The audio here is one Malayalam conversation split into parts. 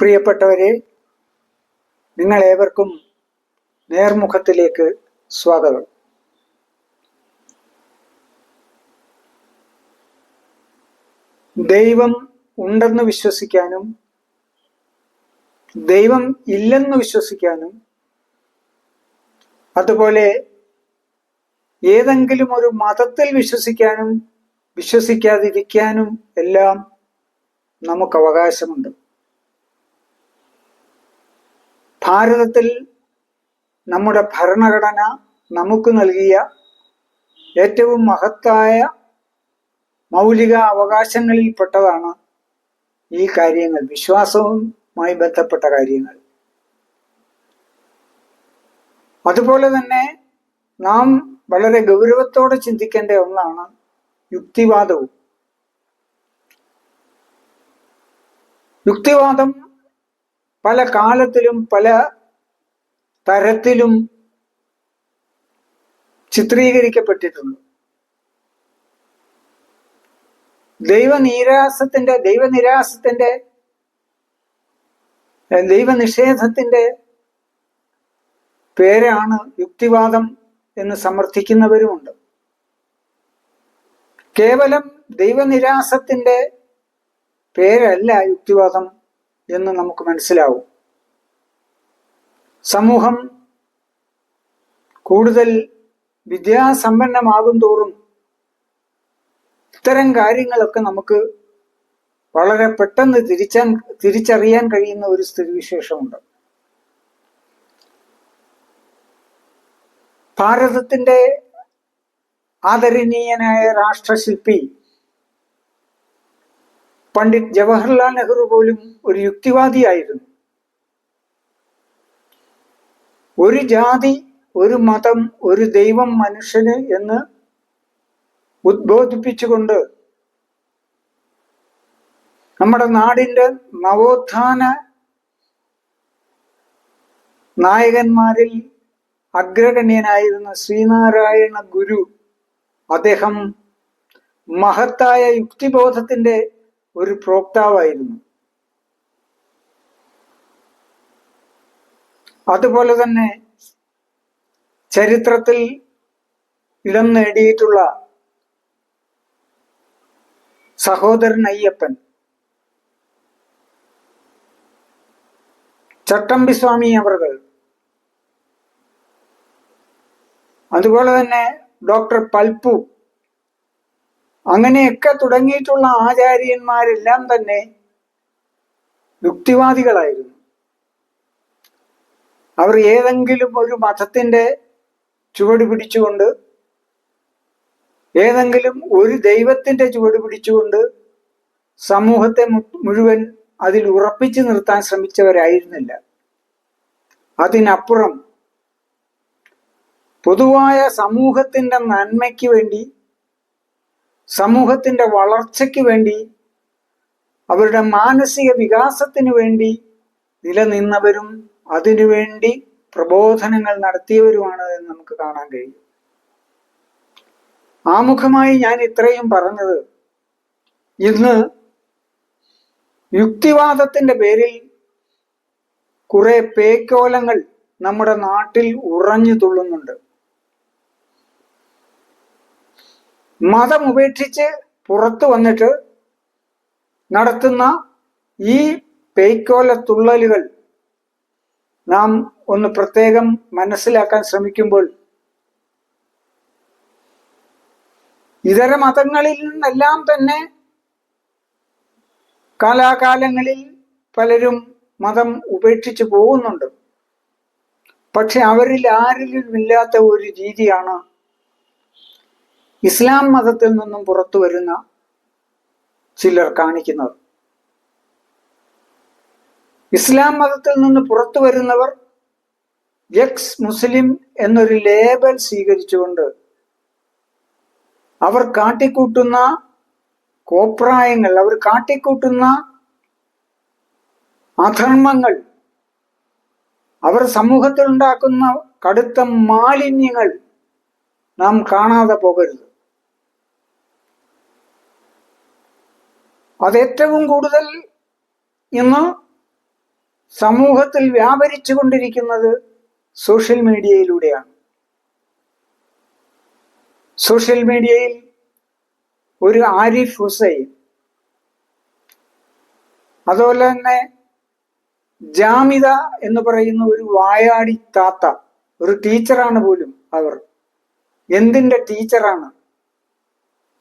പ്രിയപ്പെട്ടവരെ നിങ്ങൾ ഏവർക്കും നേർമുഖത്തിലേക്ക് സ്വാഗതം. ദൈവം ഉണ്ടെന്ന് വിശ്വസിക്കാനും ദൈവം ഇല്ലെന്ന് വിശ്വസിക്കാനും അതുപോലെ ഏതെങ്കിലും ഒരു മതത്തിൽ വിശ്വസിക്കാനും വിശ്വസിക്കാതിരിക്കാനും എല്ലാം നമുക്ക് അവകാശമുണ്ട്. ഭാരതത്തിൽ നമ്മുടെ ഭരണഘടന നമുക്ക് നൽകിയ ഏറ്റവും മഹത്തായ മൗലിക അവകാശങ്ങളിൽപ്പെട്ടതാണ് ഈ കാര്യങ്ങൾ വിശ്വാസവുമായി ബന്ധപ്പെട്ട കാര്യങ്ങൾ. അതുപോലെ തന്നെ നാം വളരെ ഗൗരവത്തോടെ ചിന്തിക്കേണ്ട ഒന്നാണ് യുക്തിവാദവും. യുക്തിവാദം പല കാലത്തിലും പല തരത്തിലും ചിത്രീകരിക്കപ്പെട്ടിട്ടുണ്ട്. ദൈവനിരാസത്തിന്റെ ദൈവനിരാസത്തിന്റെ ദൈവനിഷേധത്തിന്റെ പേരാണ് യുക്തിവാദം എന്ന് സമർത്ഥിക്കുന്നവരുമുണ്ട്. കേവലം ദൈവനിരാസത്തിന്റെ പേരല്ല യുക്തിവാദം. എന്ന് നമുക്ക് മനസ്സിലാവും. സമൂഹം കൂടുതൽ വിദ്യാസമ്പന്നമാകും തോറും ഇത്തരം കാര്യങ്ങളൊക്കെ നമുക്ക് വളരെ പെട്ടെന്ന് തിരിച്ചാൻ തിരിച്ചറിയാൻ കഴിയുന്ന ഒരു സ്ഥിതിവിശേഷമുണ്ട്. ഭാരതത്തിന്റെ ആദരണീയനായ രാഷ്ട്രശില്പി പണ്ഡിറ്റ് ജവഹർലാൽ നെഹ്റു പോലും ഒരു യുക്തിവാദിയായിരുന്നു. ഒരു ജാതി ഒരു മതം ഒരു ദൈവം മനുഷ്യന് എന്ന് ഉദ്ബോധിപ്പിച്ചുകൊണ്ട് നമ്മുടെ നാടിന്റെ നവോത്ഥാന നായകന്മാരിൽ അഗ്രഗണ്യനായിരുന്ന ശ്രീനാരായണ ഗുരു അദ്ദേഹം മഹത്തായ യുക്തിബോധത്തിന്റെ ഒരു പ്രോക്താവായിരുന്നു. അതുപോലെ തന്നെ ചരിത്രത്തിൽ ഇടം നേടിയിട്ടുള്ള സഹോദരൻ അയ്യപ്പൻ ചട്ടമ്പിസ്വാമി അവർകൾ അതുപോലെ തന്നെ ഡോക്ടർ പൽപ്പു അങ്ങനെയൊക്കെ തുടങ്ങിയിട്ടുള്ള ആചാര്യന്മാരെല്ലാം തന്നെ യുക്തിവാദികളായിരുന്നു. അവർ ഏതെങ്കിലും ഒരു മതത്തിന്റെ ചുവട് പിടിച്ചുകൊണ്ട് ഏതെങ്കിലും ഒരു ദൈവത്തിന്റെ ചുവട് പിടിച്ചുകൊണ്ട് സമൂഹത്തെ മുഴുവൻ അതിൽ ഉറപ്പിച്ചു നിർത്താൻ ശ്രമിച്ചവരായിരുന്നില്ല. അതിനപ്പുറം പൊതുവായ സമൂഹത്തിന്റെ നന്മയ്ക്ക് വേണ്ടി സമൂഹത്തിന്റെ വളർച്ചയ്ക്ക് വേണ്ടി അവരുടെ മാനസിക വികാസത്തിന് വേണ്ടി നിലനിന്നവരും അതിനുവേണ്ടി പ്രബോധനങ്ങൾ നടത്തിയവരുമാണ് എന്ന് നമുക്ക് കാണാൻ കഴിയും. ആമുഖമായി ഞാൻ ഇത്രയും പറഞ്ഞത് ഇന്ന് യുക്തിവാദത്തിന്റെ പേരിൽ കുറെ പേക്കോലങ്ങൾ നമ്മുടെ നാട്ടിൽ ഉറഞ്ഞു തുള്ളുന്നുണ്ട്. മതം ഉപേക്ഷിച്ച് പുറത്തു വന്നിട്ട് നടത്തുന്ന ഈ പേയ്ക്കോല തുള്ളലുകൾ നാം ഒന്ന് പ്രത്യേകം മനസ്സിലാക്കാൻ ശ്രമിക്കുമ്പോൾ ഇതര മതങ്ങളിൽ നിന്നെല്ലാം തന്നെ കാലാകാലങ്ങളിൽ പലരും മതം ഉപേക്ഷിച്ചു പോകുന്നുണ്ട്. പക്ഷെ അവരിൽ ആരിലും ഇല്ലാത്ത ഒരു രീതിയാണ് ഇസ്ലാം മതത്തിൽ നിന്നും പുറത്തു വരുന്ന ചിലർ കാണിക്കുന്നത്. ഇസ്ലാം മതത്തിൽ നിന്ന് പുറത്തു വരുന്നവർ എക്സ് മുസ്ലിം എന്നൊരു ലേബൽ സ്വീകരിച്ചുകൊണ്ട് അവർ കാട്ടിക്കൂട്ടുന്ന കോപ്രായങ്ങൾ അവർ കാട്ടിക്കൂട്ടുന്ന അധർമ്മങ്ങൾ അവർ സമൂഹത്തിൽ ഉണ്ടാക്കുന്ന കടുത്ത മാലിന്യങ്ങൾ നാം കാണാതെ പോകരുത്. അത് ഏറ്റവും കൂടുതൽ ഇന്ന് സമൂഹത്തിൽ വ്യാപരിച്ചു കൊണ്ടിരിക്കുന്നത് സോഷ്യൽ മീഡിയയിലൂടെയാണ്. സോഷ്യൽ മീഡിയയിൽ ഒരു ആരിഫ് ഹുസൈൻ അതുപോലെ തന്നെ ജാമിത എന്ന് പറയുന്ന ഒരു വായാടി താത്ത ഒരു ടീച്ചറാണ് പോലും അവർ. എന്തിന്റെ ടീച്ചറാണ്?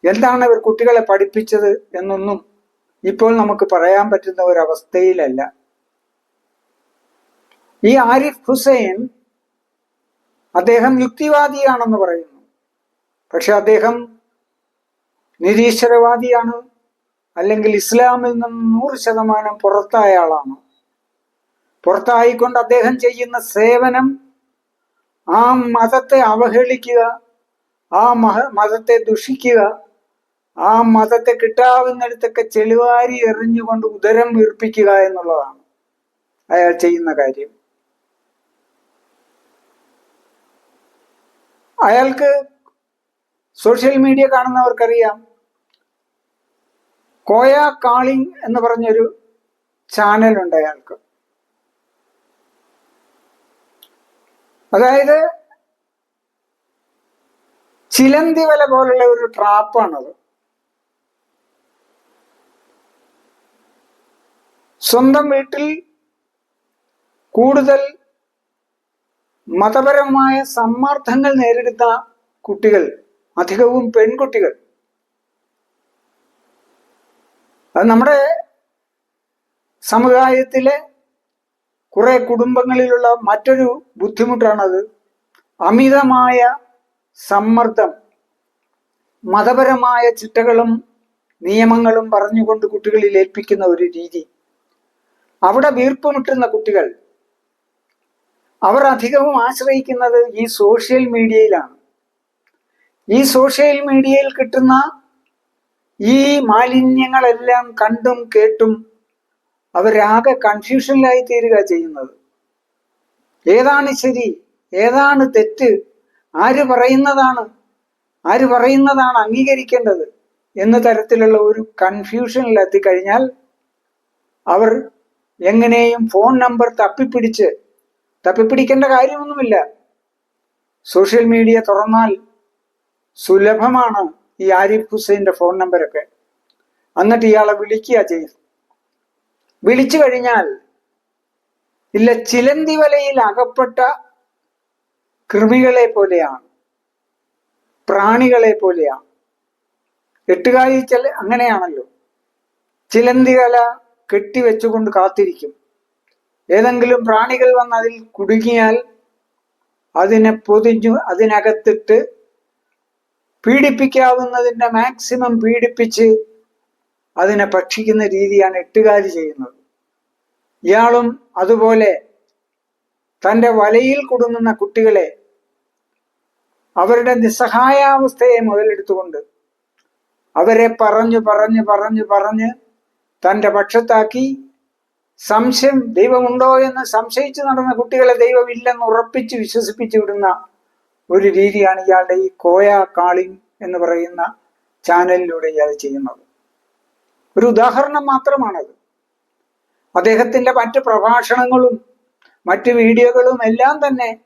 എന്താണ് അവർ കുട്ടികളെ പഠിപ്പിച്ചത് എന്നൊന്നും ഇപ്പോൾ നമുക്ക് പറയാൻ പറ്റുന്ന ഒരവസ്ഥയിലല്ല. ഈ ആരിഫ് ഹുസൈൻ അദ്ദേഹം യുക്തിവാദിയാണെന്ന് പറയുന്നു. പക്ഷെ അദ്ദേഹം നിരീശ്വരവാദിയാണ് അല്ലെങ്കിൽ ഇസ്ലാമിൽ നിന്ന് നൂറ് ശതമാനം പുറത്തായ ആളാണ്. പുറത്തായിക്കൊണ്ട് അദ്ദേഹം ചെയ്യുന്ന സേവനം ആ മതത്തെ അവഹേളിക്കുക ആ മഹ മതത്തെ ദുഷിക്കുക ആ മതത്തെ കിട്ടാവുന്നിടത്തൊക്കെ ചെളിവാരി എറിഞ്ഞുകൊണ്ട് ഉദരം വീർപ്പിക്കുക എന്നുള്ളതാണ് അയാൾ ചെയ്യുന്ന കാര്യം. അയാൾക്ക് സോഷ്യൽ മീഡിയ കാണുന്നവർക്കറിയാം. കോയ കാളിംഗ് എന്ന് പറഞ്ഞൊരു ചാനലുണ്ട് അയാൾക്ക്. അതായത് ചിലന്തി വല പോലുള്ള ഒരു ട്രാപ്പാണത്. സ്വന്തം വീട്ടിൽ കൂടുതൽ മതപരമായ സമ്മർദ്ദങ്ങൾ നേരിടുന്ന കുട്ടികൾ അധികവും പെൺകുട്ടികൾ. അത് നമ്മുടെ സമുദായത്തിലെ കുറെ കുടുംബങ്ങളിലുള്ള മറ്റൊരു ബുദ്ധിമുട്ടാണത്. അമിതമായ സമ്മർദ്ദം മതപരമായ ചിട്ടകളും നിയമങ്ങളും പറഞ്ഞുകൊണ്ട് കുട്ടികളിൽ ഏൽപ്പിക്കുന്ന ഒരു രീതി. അവിടെ വീർപ്പുമുട്ടുന്ന കുട്ടികൾ. അവർ അധികവും ആശ്രയിക്കുന്നത് ഈ സോഷ്യൽ മീഡിയയിലാണ് ഈ സോഷ്യൽ മീഡിയയിൽ കിട്ടുന്ന ഈ മാലിന്യങ്ങളെല്ലാം കണ്ടും കേട്ടും അവരാകെ കൺഫ്യൂഷനിലായി തീരുക ചെയ്യുന്നത്. ഏതാണ് ശരി? ഏതാണ് തെറ്റ്? ആര് പറയുന്നതാണ്? ആര് പറയുന്നതാണ് അംഗീകരിക്കേണ്ടത്? എന്ന തരത്തിലുള്ള ഒരു കൺഫ്യൂഷനിൽ എത്തിക്കഴിഞ്ഞാൽ അവർ എങ്ങനെയും ഫോൺ നമ്പർ തപ്പിപ്പിടിച്ച് തപ്പിപ്പിടിക്കേണ്ട കാര്യമൊന്നുമില്ല. സോഷ്യൽ മീഡിയ തുറന്നാൽ സുലഭമാണ് ഈ ആരിഫ് ഹുസൈന്റെ ഫോൺ നമ്പരൊക്കെ. എന്നിട്ട് ഇയാളെ വിളിക്കുക ചെയ്യും. വിളിച്ചു കഴിഞ്ഞാൽ ഇല്ല ചിലന്തി വലയിൽ അകപ്പെട്ട കൃമികളെ പോലെയാണ് പ്രാണികളെ പോലെയാണ്. എട്ടുകാലി ചില അങ്ങനെയാണല്ലോ. ചിലന്തി വല കെട്ടിവെച്ചുകൊണ്ട് കാത്തിരിക്കും. ഏതെങ്കിലും പ്രാണികൾ വന്ന് അതിൽ കുടുങ്ങിയാൽ അതിനെ പൊതിഞ്ഞു അതിനകത്തിട്ട് പീഡിപ്പിക്കാവുന്നതിന്റെ മാക്സിമം പീഡിപ്പിച്ച് അതിനെ ഭക്ഷിക്കുന്ന രീതിയാണ് എട്ടുകാലി ചെയ്യുന്നത്. ഇയാളും അതുപോലെ തന്റെ വലയിൽ കുടുങ്ങുന്ന കുട്ടികളെ അവരുടെ നിസ്സഹായാവസ്ഥയെ മുതലെടുത്തുകൊണ്ട് അവരെ പറഞ്ഞു പറഞ്ഞു പറഞ്ഞു പറഞ്ഞ് തന്റെ പക്ഷത്താക്കി സംശയം ദൈവമുണ്ടോ എന്ന് സംശയിച്ചു നടന്ന കുട്ടികളെ ദൈവമില്ലെന്ന് ഉറപ്പിച്ച് വിശ്വസിപ്പിച്ചു വിടുന്ന ഒരു രീതിയാണ് ഇയാളുടെ ഈ കോയ കാളിംഗ് എന്ന് പറയുന്ന ചാനലിലൂടെ ഇയാൾ ചെയ്യുന്നത്. ഒരു ഉദാഹരണം മാത്രമാണത്. അദ്ദേഹത്തിന്റെ മറ്റ് പ്രഭാഷണങ്ങളും മറ്റ് വീഡിയോകളും എല്ലാം തന്നെ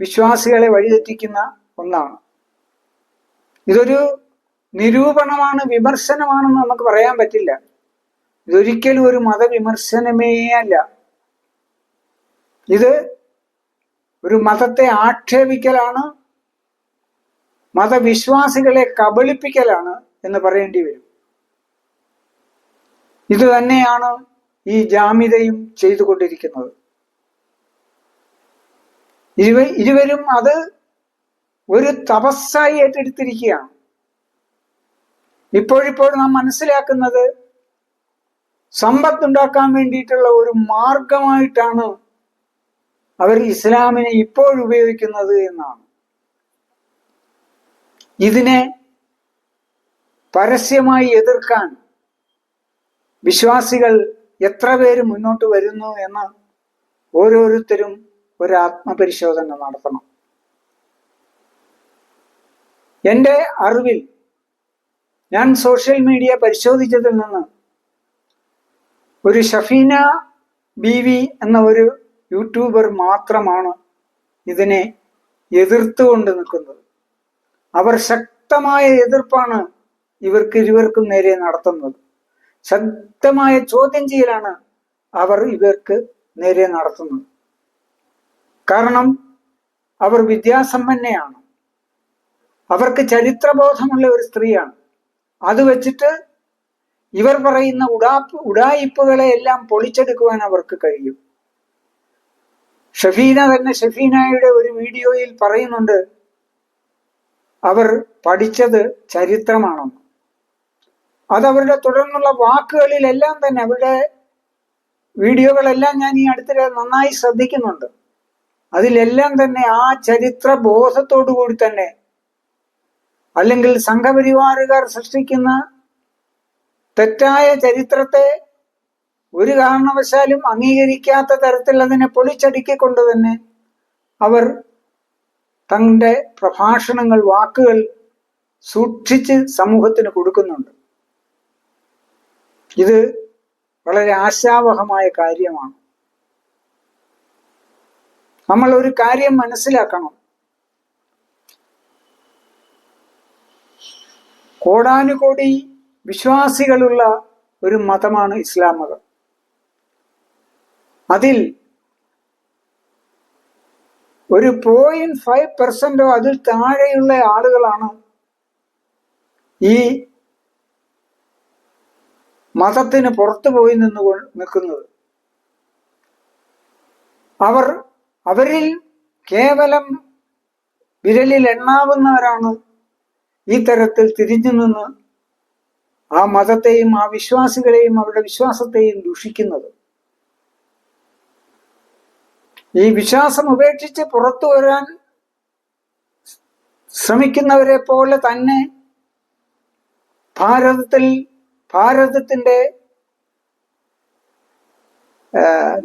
വിശ്വാസികളെ വഴിതെറ്റിക്കുന്ന ഒന്നാണ്. ഇതൊരു നിരൂപണമാണ് വിമർശനമാണെന്ന് നമുക്ക് പറയാൻ പറ്റില്ല. ഇതൊരിക്കലും ഒരു മതവിമർശനമേ അല്ല. ഇത് ഒരു മതത്തെ ആക്ഷേപിക്കലാണ് മതവിശ്വാസികളെ കബളിപ്പിക്കലാണ് എന്ന് പറയേണ്ടി വരും. ഇത് തന്നെയാണ് ഈ ജാമ്യതയും ചെയ്തുകൊണ്ടിരിക്കുന്നത്. ഇരുവ ഇരുവരും അത് ഒരു തപസ്സായി ഏറ്റെടുത്തിരിക്കുകയാണ്. ഇപ്പോഴിപ്പോൾ നാം മനസ്സിലാക്കുന്നത് സമ്പത്തുണ്ടാക്കാൻ വേണ്ടിയിട്ടുള്ള ഒരു മാർഗമായിട്ടാണ് അവർ ഇസ്ലാമിനെ ഇപ്പോൾ ഉപയോഗിക്കുന്നത് എന്നാണ്. ഇതിനെ പരസ്യമായി എതിർക്കാൻ വിശ്വാസികൾ എത്ര പേര് മുന്നോട്ട് വരുന്നു എന്ന് ഓരോരുത്തരും ഒരു ആത്മപരിശോധന നടത്തണം. എന്റെ അറിവിൽ ഞാൻ സോഷ്യൽ മീഡിയ പരിശോധിച്ചതിൽ നിന്ന് ഒരു ഷഫീന ബി വി എന്ന ഒരു യൂട്യൂബർ മാത്രമാണ് ഇതിനെ എതിർത്തുകൊണ്ട് നിൽക്കുന്നത്. അവർ ശക്തമായ എതിർപ്പാണ് ഇവർക്ക് ഇരുവർക്കും നേരെ നടത്തുന്നത്. ശക്തമായ ചോദ്യം ചെയ്യലാണ് അവർ ഇവർക്ക് നേരെ നടത്തുന്നത്. കാരണം അവർ വിദ്യാസമ്പന്നയാണ്. അവർക്ക് ചരിത്രബോധമുള്ള ഒരു സ്ത്രീയാണ്. അത് വെച്ചിട്ട് ഇവർ പറയുന്ന ഉടാപ്പ് ഉടായിപ്പുകളെ എല്ലാം പൊളിച്ചെടുക്കുവാൻ അവർക്ക് കഴിയും. ഷഫീന തന്നെ ഷഫീനയുടെ ഒരു വീഡിയോയിൽ പറയുന്നുണ്ട് അവർ പഠിച്ചത് ചരിത്രമാണെന്ന്. അതവരുടെ തുടർന്നുള്ള വാക്കുകളിലെല്ലാം തന്നെ അവരുടെ വീഡിയോകളെല്ലാം ഞാൻ ഈ അടുത്തിടെ നന്നായി ശ്രദ്ധിക്കുന്നുണ്ട്. അതിലെല്ലാം തന്നെ ആ ചരിത്ര ബോധത്തോടു കൂടി തന്നെ അല്ലെങ്കിൽ സംഘപരിവാറുകാർ സൃഷ്ടിക്കുന്ന തെറ്റായ ചരിത്രത്തെ ഒരു കാരണവശാലും അംഗീകരിക്കാത്ത തരത്തിൽ അതിനെ പൊളിച്ചടുക്കിക്കൊണ്ട് തന്നെ അവർ തങ്ങളുടെ പ്രഭാഷണങ്ങൾ വാക്കുകൾ സൂക്ഷിച്ച് സമൂഹത്തിന് കൊടുക്കുന്നുണ്ട്. ഇത് വളരെ ആശാവഹമായ കാര്യമാണ്. നമ്മൾ ഒരു കാര്യം മനസ്സിലാക്കണം. കോടാനുകോടി വിശ്വാസികളുള്ള ഒരു മതമാണ് ഇസ്ലാം മതം. അതിൽ ഒരു പോയിന്റ് ഫൈവ് പെർസെന്റോ അതിൽ താഴെയുള്ള ആളുകളാണ് ഈ മതത്തിന് പുറത്തു പോയി നിന്ന് നിൽക്കുന്നത്. അവർ അവരിൽ കേവലം വിരലിൽ എണ്ണാവുന്നവരാണ് ഈ തരത്തിൽ തിരിഞ്ഞു നിന്ന് ആ മതത്തെയും ആ വിശ്വാസികളെയും അവരുടെ വിശ്വാസത്തെയും ദൂഷിക്കുന്നത്. ഈ വിശ്വാസം ഉപേക്ഷിച്ച് പുറത്തു വരാൻ ശ്രമിക്കുന്നവരെ പോലെ തന്നെ ഭാരതത്തിൽ ഭാരതത്തിന്റെ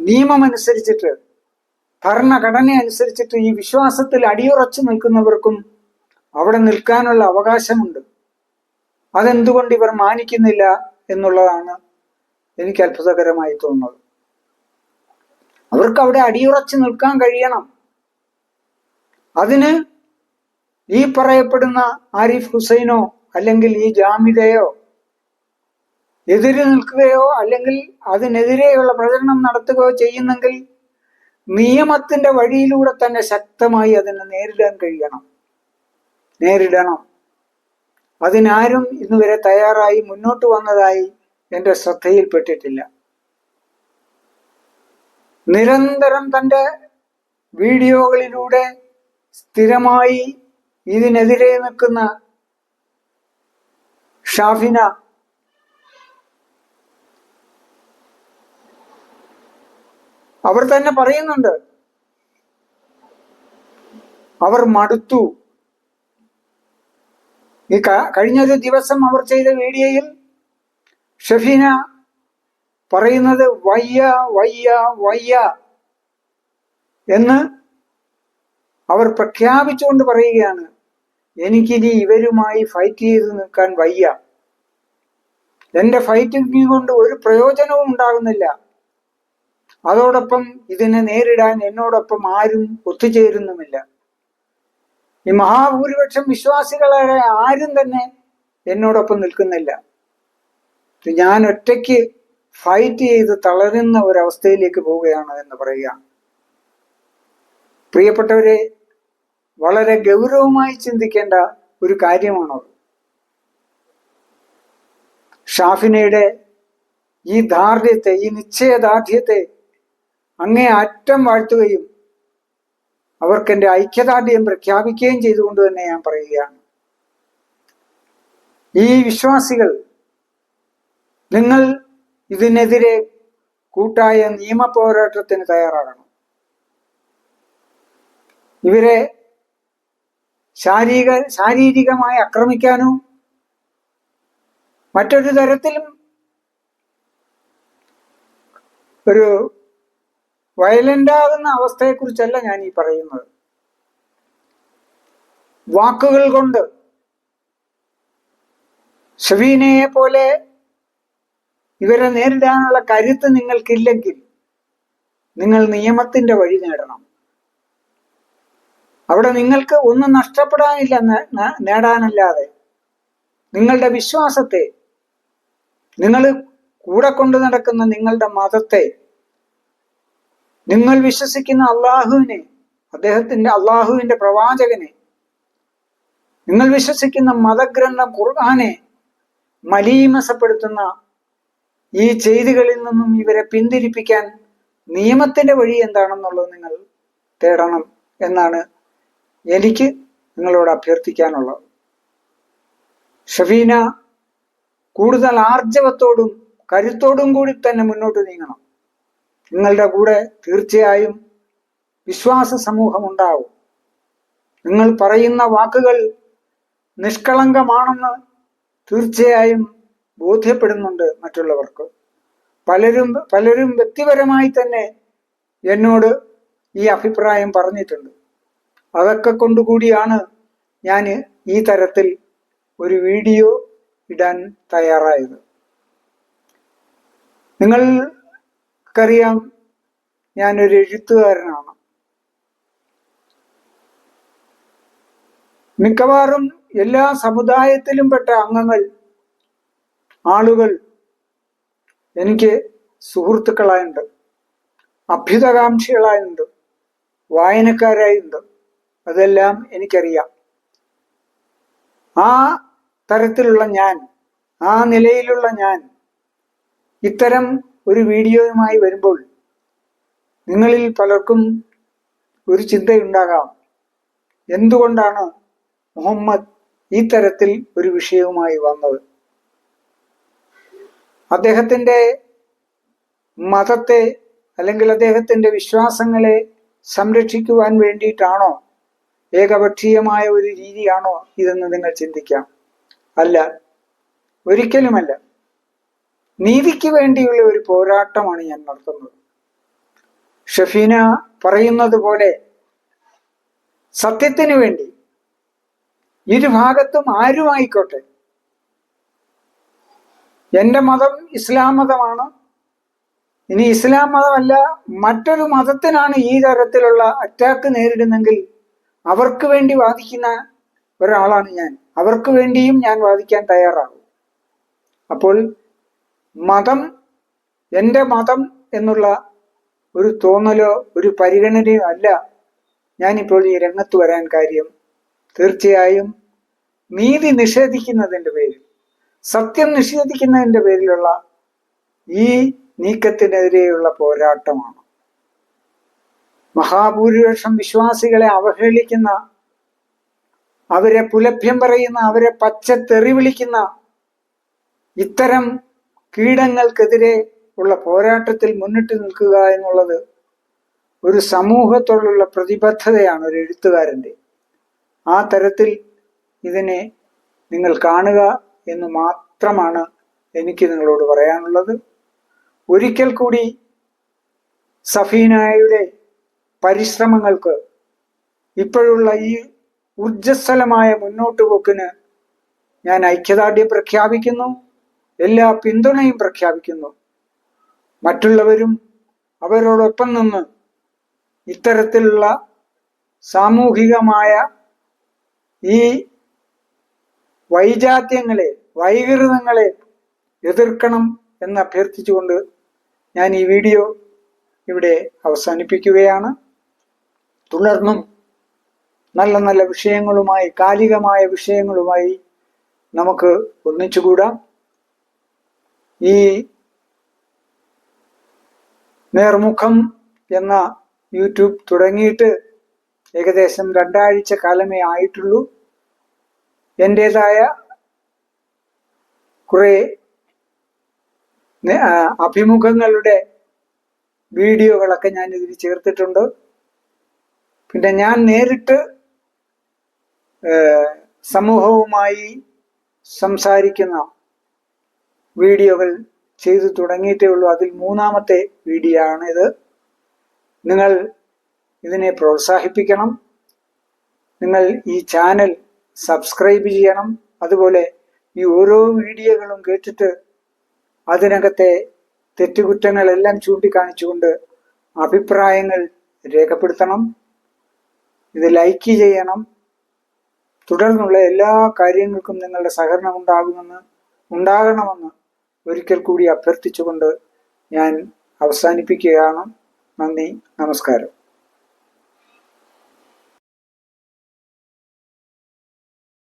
നിയമമനുസരിച്ചിട്ട് ഭരണഘടന അനുസരിച്ചിട്ട് ഈ വിശ്വാസത്തിൽ അടിയുറച്ചു നിൽക്കുന്നവർക്കും അവിടെ നിൽക്കാനുള്ള അവകാശമുണ്ട്. അതെന്തുകൊണ്ട് ഇവർ മാനിക്കുന്നില്ല എന്നുള്ളതാണ് എനിക്ക് അത്ഭുതകരമായി തോന്നുന്നത്. അവർക്ക് അവിടെ അടിയുറച്ചു നിൽക്കാൻ കഴിയണം. അതിന് ഈ പറയപ്പെടുന്ന ആരിഫ് ഹുസൈനോ അല്ലെങ്കിൽ ഈ ജാമിതയോ എതിര് നിൽക്കുകയോ അല്ലെങ്കിൽ അതിനെതിരെയുള്ള പ്രചരണം നടത്തുകയോ ചെയ്യുന്നെങ്കിൽ നിയമത്തിന്റെ വഴിയിലൂടെ തന്നെ ശക്തമായി അതിനെ നേരിടാൻ കഴിയണം. നേരിടണം. അതിനാരും ഇന്നുവരെ തയ്യാറായി മുന്നോട്ട് വന്നതായി എന്റെ ശ്രദ്ധയിൽപ്പെട്ടിട്ടില്ല. നിരന്തരം തന്റെ വീഡിയോകളിലൂടെ സ്ഥിരമായി ഇതിനെതിരെ നിൽക്കുന്ന ഷാഫിന അവർ തന്നെ പറയുന്നുണ്ട്. അവർ മടുത്തു. ഈ കഴിഞ്ഞ ദിവസം അവർ ചെയ്ത വീഡിയോയിൽ ഷഫീന പറയുന്നത് വയ്യ വയ്യ വയ്യ എന്ന് അവർ പ്രഖ്യാപിച്ചുകൊണ്ട് പറയുകയാണ്. എനിക്കിനി ഇവരുമായി ഫൈറ്റ് ചെയ്ത് നിൽക്കാൻ വയ്യ. എന്റെ ഫൈറ്റിംഗ് കൊണ്ട് ഒരു പ്രയോജനവും ഉണ്ടാകുന്നില്ല. അതോടൊപ്പം ഇതിനെ നേരിടാൻ എന്നോടൊപ്പം ആരും ഒത്തുചേരുന്നുമില്ല. ഈ മഹാഭൂരിപക്ഷം വിശ്വാസികളെ ആരും തന്നെ എന്നോടൊപ്പം നിൽക്കുന്നില്ല. ഞാൻ ഒറ്റയ്ക്ക് ഫൈറ്റ് ചെയ്ത് തളരുന്ന ഒരവസ്ഥയിലേക്ക് പോവുകയാണ് എന്ന് പറയുക. പ്രിയപ്പെട്ടവരെ വളരെ ഗൗരവമായി ചിന്തിക്കേണ്ട ഒരു കാര്യമാണത്. ഷാഫിനയുടെ ഈ ദാർഢ്യത്തെ ഈ നിശ്ചയദാർഢ്യത്തെ അങ്ങേ അറ്റം വാഴ്ത്തുകയും അവർക്ക് എന്റെ ഐക്യദാർഢ്യം പ്രഖ്യാപിക്കുകയും ചെയ്തുകൊണ്ട് തന്നെ ഞാൻ പറയുകയാണ്. ഈ വിശ്വാസികൾ നിങ്ങൾ ഇതിനെതിരെ കൂട്ടായ നിയമ പോരാട്ടത്തിന് തയ്യാറാകണം. ഇവരെ ശാരീരിക ശാരീരികമായി ആക്രമിക്കാനോ മറ്റൊരു തരത്തിലും ഒരു വയലന്റ് ആകുന്ന അവസ്ഥയെക്കുറിച്ചല്ല ഞാൻ ഈ പറയുന്നത്. വാക്കുകൾ കൊണ്ട് ഷബീനയെ പോലെ ഇവരെ നേരിടാനുള്ള കരുത്ത് നിങ്ങൾക്കില്ലെങ്കിൽ നിങ്ങൾ നിയമത്തിന്റെ വഴി നേടണം. അവിടെ നിങ്ങൾക്ക് ഒന്നും നഷ്ടപ്പെടാനില്ല നേടാനല്ലാതെ നിങ്ങളുടെ വിശ്വാസത്തെ നിങ്ങൾ കൂടെ കൊണ്ടു നടക്കുന്ന നിങ്ങളുടെ മതത്തെ നിങ്ങൾ വിശ്വസിക്കുന്ന അള്ളാഹുവിനെ അദ്ദേഹത്തിന്റെ അള്ളാഹുവിന്റെ പ്രവാചകനെ നിങ്ങൾ വിശ്വസിക്കുന്ന മതഗ്രന്ഥം ഖുർആനെ മലീമസപ്പെടുത്തുന്ന ഈ ചെയ്തികളിൽ നിന്നും ഇവരെ പിന്തിരിപ്പിക്കാൻ നിയമത്തിന്റെ വഴി എന്താണെന്നുള്ളത് നിങ്ങൾ തേടണം എന്നാണ് എനിക്ക് നിങ്ങളോട് അഭ്യർത്ഥിക്കാനുള്ളത്. ഷഫീന കൂടുതൽ ആർജവത്തോടും കരുത്തോടും കൂടി തന്നെ മുന്നോട്ട് നീങ്ങണം. നിങ്ങളുടെ കൂടെ തീർച്ചയായും വിശ്വാസ സമൂഹം ഉണ്ടാവും നിങ്ങൾ പറയുന്ന വാക്കുകൾ നിഷ്കളങ്കമാണെന്ന് തീർച്ചയായും ബോധ്യപ്പെടുന്നുണ്ട് മറ്റുള്ളവർക്ക്. പലരും പലരും വ്യക്തിപരമായി തന്നെ എന്നോട് ഈ അഭിപ്രായം പറഞ്ഞിട്ടുണ്ട്. അതൊക്കെ കൊണ്ടുകൂടിയാണ് ഞാൻ ഈ തരത്തിൽ ഒരു വീഡിയോ ഇടാൻ തയ്യാറായത്. നിങ്ങൾക്കറിയാം ഞാനൊരു എഴുത്തുകാരനാണ്. മിക്കവാറും എല്ലാ സമുദായത്തിലും പെട്ട അംഗങ്ങൾ ആളുകൾ എനിക്ക് സുഹൃത്തുക്കളായുണ്ട് അഭ്യുതകാംക്ഷികളായുണ്ട് വായനക്കാരായുണ്ട്. അതെല്ലാം എനിക്കറിയാം. ആ തരത്തിലുള്ള ഞാൻ ആ നിലയിലുള്ള ഞാൻ ഇത്തരം ഒരു വീഡിയോയുമായി വരുമ്പോൾ നിങ്ങളിൽ പലർക്കും ഒരു ചിന്തയുണ്ടാകാം. എന്തുകൊണ്ടാണ് മുഹമ്മദ് ഈ തരത്തിൽ ഒരു വിഷയവുമായി വന്നത്? അദ്ദേഹത്തിന്റെ മതത്തെ അല്ലെങ്കിൽ അദ്ദേഹത്തിന്റെ വിശ്വാസങ്ങളെ സംരക്ഷിക്കുവാൻ വേണ്ടിയിട്ടാണോ ഏകപക്ഷീയമായ ഒരു രീതിയാണോ ഇതെന്ന് നിങ്ങൾ ചിന്തിക്കാം. അല്ല ഒരിക്കലുമല്ല. നീതിക്ക് വേണ്ടിയുള്ള ഒരു പോരാട്ടമാണ് ഞാൻ നടത്തുന്നത്. ഷഫീന പറയുന്നത് പോലെ സത്യത്തിന് വേണ്ടി ഇരുഭാഗത്തും ആരുമായിക്കോട്ടെ? എന്റെ മതം ഇസ്ലാം മതമാണ്. ഇനി ഇസ്ലാം മതമല്ല മറ്റൊരു മതത്തിനാണ് ഈ തരത്തിലുള്ള അറ്റാക്ക് നേരിടുന്നെങ്കിൽ അവർക്ക് വേണ്ടി വാദിക്കുന്ന ഒരാളാണ് ഞാൻ. അവർക്ക് വേണ്ടിയും ഞാൻ വാദിക്കാൻ തയ്യാറാകും. അപ്പോൾ മതം എന്റെ മതം എന്നുള്ള ഒരു തോന്നലോ ഒരു പരിഗണനയോ അല്ല ഞാനിപ്പോൾ ഈ രംഗത്ത് വരാൻ കാര്യം. തീർച്ചയായും നീതി നിഷേധിക്കുന്നതിന്റെ പേരിൽ സത്യം നിഷേധിക്കുന്നതിന്റെ പേരിലുള്ള ഈ നീക്കത്തിനെതിരെയുള്ള പോരാട്ടമാണ്. മഹാഭൂരിപക്ഷം വിശ്വാസികളെ അവഹേളിക്കുന്ന അവരെ പുലഭ്യം പറയുന്ന അവരെ പച്ച തെറി വിളിക്കുന്ന ഇത്തരം കീടങ്ങൾക്കെതിരെ ഉള്ള പോരാട്ടത്തിൽ മുന്നിട്ട് നിൽക്കുക എന്നുള്ളത് ഒരു സമൂഹത്തോടുള്ള പ്രതിബദ്ധതയാണ് ഒരു എഴുത്തുകാരന്റെ. ആ തരത്തിൽ ഇതിനെ നിങ്ങൾ കാണുക എന്ന് മാത്രമാണ് എനിക്ക് നിങ്ങളോട് പറയാനുള്ളത്. ഒരിക്കൽ കൂടി സഫീനായുടെ പരിശ്രമങ്ങൾക്ക് ഇപ്പോഴുള്ള ഈ ഊർജസ്വലമായ മുന്നോട്ടുപോക്കിന് ഞാൻ ഐക്യദാർഢ്യം പ്രഖ്യാപിക്കുന്നു. എല്ലാ പിന്തുണയും പ്രഖ്യാപിക്കുന്നു. മറ്റുള്ളവരും അവരോടൊപ്പം നിന്ന് ഇത്തരത്തിലുള്ള സാമൂഹികമായ ഈ വൈജാത്യങ്ങളെ വൈകൃതങ്ങളെ എതിർക്കണം എന്ന് അഭ്യർത്ഥിച്ചുകൊണ്ട് ഞാൻ ഈ വീഡിയോ ഇവിടെ അവസാനിപ്പിക്കുകയാണ്. തുടർന്നും നല്ല നല്ല വിഷയങ്ങളുമായി കാലികമായ വിഷയങ്ങളുമായി നമുക്ക് ഒന്നിച്ചുകൂടാം. ഈ നേർമുഖം എന്ന യൂട്യൂബ് തുടങ്ങിയിട്ട് ഏകദേശം രണ്ടാഴ്ച കാലമേ ആയിട്ടുള്ളൂ. എന്റെതായ കുറെ അഭിമുഖങ്ങളുടെ വീഡിയോകളൊക്കെ ഞാൻ ഇതിൽ ചേർത്തിട്ടുണ്ട്. പിന്നെ ഞാൻ നേരിട്ട് സമൂഹവുമായി സംസാരിക്കുന്ന വീഡിയോകൾ ചെയ്തു തുടങ്ങിയിട്ടേ ഉള്ളൂ. അതിൽ മൂന്നാമത്തെ വീഡിയോ ആണ് ഇത്. നിങ്ങൾ ഇതിനെ പ്രോത്സാഹിപ്പിക്കണം. നിങ്ങൾ ഈ ചാനൽ സബ്സ്ക്രൈബ് ചെയ്യണം. അതുപോലെ ഈ ഓരോ വീഡിയോകളും കേട്ടിട്ട് അതിനകത്തെ തെറ്റുകുറ്റങ്ങളെല്ലാം ചൂണ്ടിക്കാണിച്ചുകൊണ്ട് അഭിപ്രായങ്ങൾ രേഖപ്പെടുത്തണം. ഇത് ലൈക്ക് ചെയ്യണം. തുടർന്നുള്ള എല്ലാ കാര്യങ്ങൾക്കും നിങ്ങളുടെ സഹകരണം ഉണ്ടാകുമെന്ന് ഉണ്ടാകണമെന്ന് ഒരിക്കൽ കൂടി അഭ്യർത്ഥിച്ചുകൊണ്ട് ഞാൻ അവസാനിപ്പിക്കുകയാണ്. നന്ദി നമസ്കാരം.